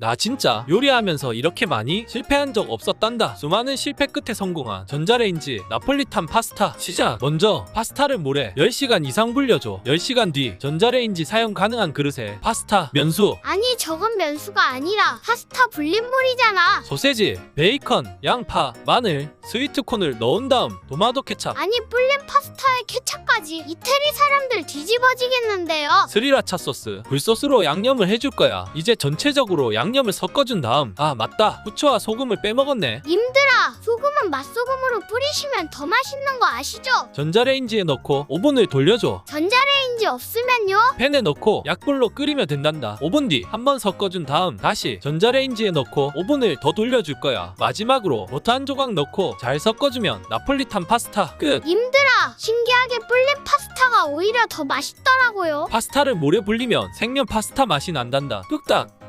나 진짜 요리하면서 이렇게 많이 실패한 적 없었단다. 수많은 실패 끝에 성공한 전자레인지 나폴리탄 파스타 시작. 먼저 파스타를 물에 10시간 이상 불려줘. 10시간 뒤 전자레인지 사용 가능한 그릇에 파스타, 면수, 아니 저건 면수가 아니라 파스타 불린물이잖아. 소세지, 베이컨, 양파, 마늘, 스위트콘을 넣은 다음 토마토 케찹, 아니 불린 파스타에 케찹까지 이태리 사람들 뒤집어지겠는데요. 스리라차 소스, 굴소스로 양념을 해줄 거야. 이제 전체적으로 양 념을 섞어준 다음 아 맞다 후추와 소금을 빼먹었네. 님들아 소금은 맛소금으로 뿌리시면 더 맛있는 거 아시죠? 전자레인지에 넣고 오븐을 돌려줘. 전자레인지 없으면요? 팬에 넣고 약불로 끓이면 된단다. 5분 뒤 한 번 섞어준 다음 다시 전자레인지에 넣고 오븐을 더 돌려줄 거야. 마지막으로 버터 한 조각 넣고 잘 섞어주면 나폴리탄 파스타 끝. 님들아 신기하게 불린 파스타가 오히려 더 맛있더라고요. 파스타를 물에 불리면 생면 파스타 맛이 난단다. 뚝딱.